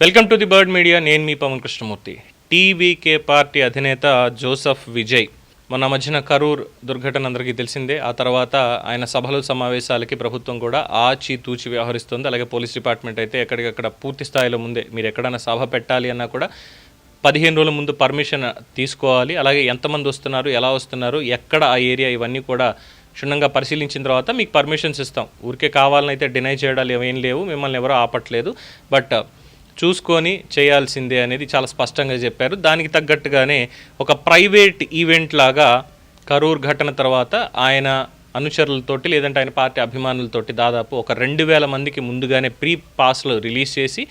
Welcome to the Bird Media. నేను మీ Pavan Krishnamurthy. TVK party అధినేత జోసఫ్ విజయ్. మొన్న మధ్యన కరూర్ దుర్ఘటన అందరికీ తెలిసిందే. ఆ తర్వాత ఆయన సభలు సమావేశాలకి ప్రభుత్వం కూడా ఆచి తూచి వ్యవహరిస్తుంది. అలాగే పోలీస్ డిపార్ట్మెంట్ అయితే ఎక్కడికక్కడ పూర్తి స్థాయిలో ముందే మీరు ఎక్కడైనా సభ పెట్టాలి అన్నా కూడా పదిహేను రోజుల ముందు పర్మిషన్ తీసుకోవాలి. అలాగే ఎంతమంది వస్తున్నారు ఎలా వస్తున్నారు ఎక్కడ ఆ ఏరియా ఇవన్నీ కూడా క్షుణ్ణంగా పరిశీలించిన తర్వాత మీకు పర్మిషన్స్ ఇస్తాం. ఊరికే కావాలని అయితే డినై చేయడాలు ఏమేం లేవు. మిమ్మల్ని ఎవరో ఆపట్లేదు. బట్ చూసుకొని చేయాల్సిందే అనేది చాలా స్పష్టంగా చెప్పారు. దానికి తగ్గట్టుగానే ఒక ప్రైవేట్ ఈవెంట్ లాగా కరూర్ ఘటన తర్వాత ఆయన అనుచరులతోటి లేదంటే ఆయన పార్టీ అభిమానులతోటి దాదాపు ఒక రెండు వేల మందికి ముందుగానే ప్రీ పాస్లు రిలీజ్ చేసి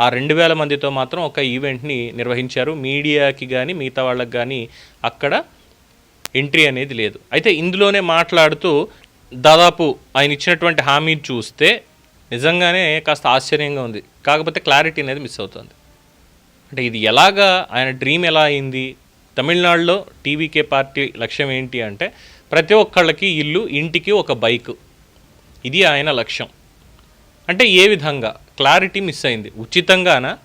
ఆ రెండు వేల మందితో మాత్రం ఒక ఈవెంట్ని నిర్వహించారు. మీడియాకి కానీ మిగతా వాళ్ళకి కానీ అక్కడ ఎంట్రీ అనేది లేదు. అయితే ఇందులోనే మాట్లాడుతూ దాదాపు ఆయన ఇచ్చినటువంటి హామీ చూస్తే నిజంగానే కాస్త ఆశ్చర్యంగా ఉంది. కాకపోతే క్లారిటీ అనేది మిస్ అవుతుంది. అంటే ఇది ఎలాగా ఆయన డ్రీమ్ ఎలా అయింది? తమిళనాడులో టీవీకే పార్టీ లక్ష్యం ఏంటి అంటే ప్రతి ఒక్కళ్ళకి ఇల్లు ఇంటికి ఒక బైక్. ఇది ఆయన లక్ష్యం. అంటే ఏ విధంగా? క్లారిటీ మిస్ అయింది. ఉచితంగానా?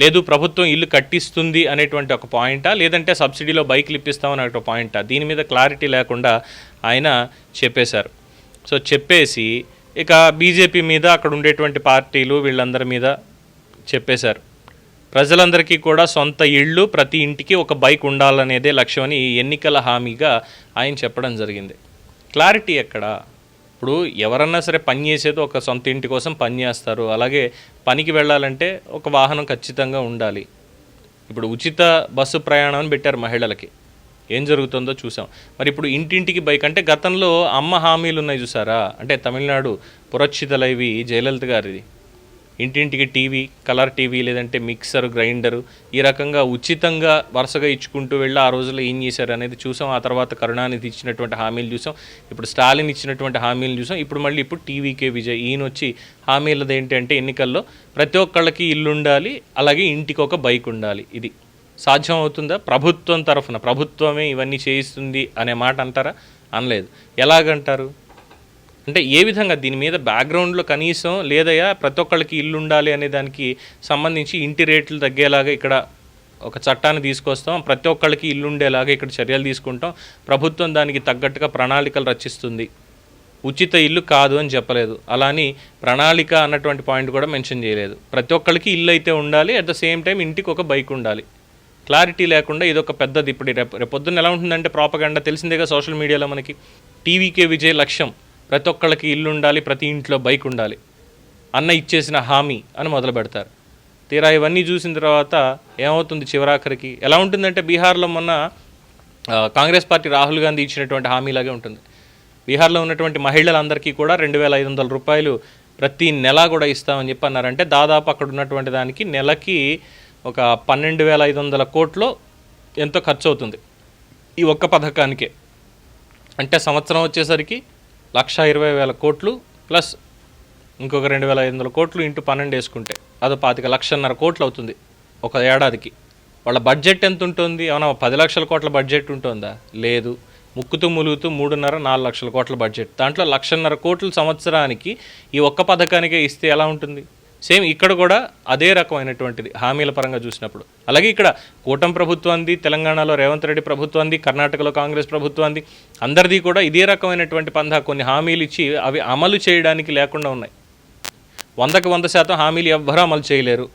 లేదు ప్రభుత్వం ఇల్లు కట్టిస్తుంది అనేటువంటి ఒక పాయింటా? లేదంటే సబ్సిడీలో బైక్లు ఇప్పిస్తామనే ఒక పాయింటా? దీని మీద క్లారిటీ లేకుండా ఆయన చెప్పేశారు. సో చెప్పేసి ఇక బీజేపీ మీద అక్కడ ఉండేటువంటి పార్టీలు వీళ్ళందరి మీద చెప్పేశారు. ప్రజలందరికీ కూడా సొంత ఇళ్ళు ప్రతి ఇంటికి ఒక బైక్ ఉండాలనేదే లక్ష్యం అని ఈ ఎన్నికల హామీగా ఆయన చెప్పడం జరిగింది. క్లారిటీ ఎక్కడ? ఇప్పుడు ఎవరన్నా సరే పని చేసేది ఒక సొంత ఇంటి కోసం పని చేస్తారు. అలాగే పనికి వెళ్ళాలంటే ఒక వాహనం ఖచ్చితంగా ఉండాలి. ఇప్పుడు ఉచిత బస్సు ప్రయాణం అని పెట్టారు మహిళలకి. ఏం జరుగుతుందో చూసాం. మరి ఇప్పుడు ఇంటింటికి బైక్ అంటే గతంలో అమ్మ హామీలు ఉన్నాయి చూసారా? అంటే తమిళనాడు పురక్షితలైవి జయలలిత గారిది. ఇంటింటికి టీవీ కలర్ టీవీ లేదంటే మిక్సర్ గ్రైండర్ ఈ రకంగా ఉచితంగా వరుసగా ఇచ్చుకుంటూ వెళ్ళి ఆ రోజుల్లో ఏం చేశారు అనేది చూసాం. ఆ తర్వాత కరుణానిధి ఇచ్చినటువంటి హామీలు చూసాం. ఇప్పుడు స్టాలిన్ ఇచ్చినటువంటి హామీలు చూసాం. ఇప్పుడు మళ్ళీ ఇప్పుడు టీవీకే విజయ్. ఈయన వచ్చి హామీలది ఏంటంటే ఎన్నికల్లో ప్రతి ఒక్కళ్ళకి ఇల్లు ఉండాలి అలాగే ఇంటికి ఒక బైక్ ఉండాలి. ఇది సాధ్యం అవుతుందా ప్రభుత్వం తరఫున ప్రభుత్వమే ఇవన్నీ చేయిస్తుంది అనే మాట అంటారా? అనలేదు. ఎలాగంటారు? అంటే ఏ విధంగా? దీని మీద బ్యాక్గ్రౌండ్లో కనీసం లేదయా ప్రతి ఒక్కళ్ళకి ఇల్లు ఉండాలి అనే దానికి సంబంధించి ఇంటి రేట్లు తగ్గేలాగా ఇక్కడ ఒక చట్టాన్ని తీసుకొస్తాం. ప్రతి ఒక్కళ్ళకి ఇల్లు ఉండేలాగా ఇక్కడ చర్యలు తీసుకుంటాం. ప్రభుత్వం దానికి తగ్గట్టుగా ప్రణాళికలు రచిస్తుంది. ఉచిత ఇల్లు కాదు అని చెప్పలేదు. అలాని ప్రణాళిక అన్నటువంటి పాయింట్ కూడా మెన్షన్ చేయలేదు. ప్రతి ఒక్కళ్ళకి ఇల్లు అయితే ఉండాలి అట్ ద సేమ్ టైం ఇంటికి ఒక బైక్ ఉండాలి. క్లారిటీ లేకుండా ఇదొక పెద్దది. ఇప్పుడు రేపు పొద్దున్న ఎలా ఉంటుందంటే ప్రాపగండా తెలిసిందేగా సోషల్ మీడియాలో మనకి టీవీకే విజయ్ లక్ష్యం ప్రతి ఒక్కళ్ళకి ఇల్లు ఉండాలి ప్రతి ఇంట్లో బైక్ ఉండాలి. అన్న ఇచ్చేసిన హామీ అని మొదలు పెడతారు. తీరా ఇవన్నీ చూసిన తర్వాత ఏమవుతుంది చివరాఖరికి? ఎలా ఉంటుందంటే బీహార్లో మొన్న కాంగ్రెస్ పార్టీ రాహుల్ గాంధీ ఇచ్చినటువంటి హామీలాగే ఉంటుంది. బీహార్లో ఉన్నటువంటి మహిళలందరికీ కూడా రెండు వేల ఐదు వందల రూపాయలు ప్రతి నెల కూడా ఇస్తామని చెప్పి అన్నారంటే దాదాపు అక్కడ ఉన్నటువంటి దానికి నెలకి ఒక పన్నెండు వేల ఐదు వందల కోట్లు ఎంతో ఖర్చు అవుతుంది ఈ ఒక్క పథకానికే. అంటే సంవత్సరం వచ్చేసరికి లక్ష ఇరవై వేల కోట్లు ప్లస్ ఇంకొక రెండు వేల ఐదు వందల కోట్లు ఇంటూ పన్నెండు వేసుకుంటే అదో పాతిక లక్షన్నర కోట్లు అవుతుంది ఒక ఏడాదికి. వాళ్ళ బడ్జెట్ ఎంత ఉంటుంది? ఏమన్నా పది లక్షల కోట్ల బడ్జెట్ ఉంటుందా? లేదు. ముక్కుతూ ములుగుతూ మూడున్నర నాలుగు లక్షల కోట్ల బడ్జెట్. దాంట్లో లక్షన్నర కోట్లు సంవత్సరానికి ఈ ఒక్క పథకానికే ఇస్తే ఎలా ఉంటుంది? సేమ్ ఇక్కడ కూడా అదే రకమైనటువంటిది హామీల పరంగా చూసినప్పుడు. అలాగే ఇక్కడ కూటమి ప్రభుత్వాన్ని తెలంగాణలో రేవంత్ రెడ్డి ప్రభుత్వాన్ని కర్ణాటకలో కాంగ్రెస్ ప్రభుత్వాన్ని అందరిది కూడా ఇదే రకమైనటువంటి పందా కొన్ని హామీలు ఇచ్చి అవి అమలు చేయడానికి లేకుండా ఉన్నాయి. వందకు వంద శాతం హామీలు ఎవ్వరూ అమలు చేయలేరు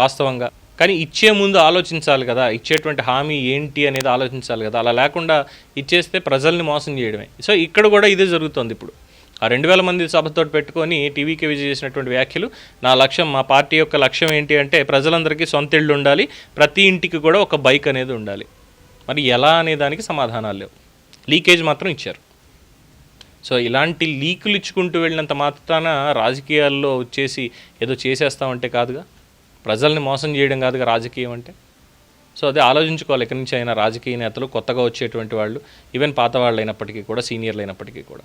వాస్తవంగా. కానీ ఇచ్చే ముందు ఆలోచించాలి కదా ఇచ్చేటువంటి హామీ ఏంటి అనేది ఆలోచించాలి కదా. అలా లేకుండా ఇచ్చేస్తే ప్రజల్ని మోసం చేయడమే. సో ఇక్కడ కూడా ఇదే జరుగుతుంది ఇప్పుడు. ఆ రెండు వేల మంది సభతో పెట్టుకొని టీవీకి విజయ్ చేసినటువంటి వ్యాఖ్యలు. నా లక్ష్యం మా పార్టీ యొక్క లక్ష్యం ఏంటి అంటే ప్రజలందరికీ సొంత ఇళ్ళు ఉండాలి ప్రతి ఇంటికి కూడా ఒక బైక్ అనేది ఉండాలి. మరి ఎలా అనే దానికి సమాధానాలు లేవు. లీకేజ్ మాత్రం ఇచ్చారు. సో ఇలాంటి లీకులు ఇచ్చుకుంటూ వెళ్ళినంత మాత్రాన రాజకీయాల్లో వచ్చేసి ఏదో చేసేస్తామంటే కాదుగా? ప్రజల్ని మోసం చేయడం కాదుగా రాజకీయం అంటే? సో అదే ఆలోచించుకోవాలి. ఎక్కడి నుంచి అయినా రాజకీయ నేతలు కొత్తగా వచ్చేటువంటి వాళ్ళు ఈవెన్ పాత వాళ్ళు అయినప్పటికీ కూడా సీనియర్లు అయినప్పటికీ కూడా.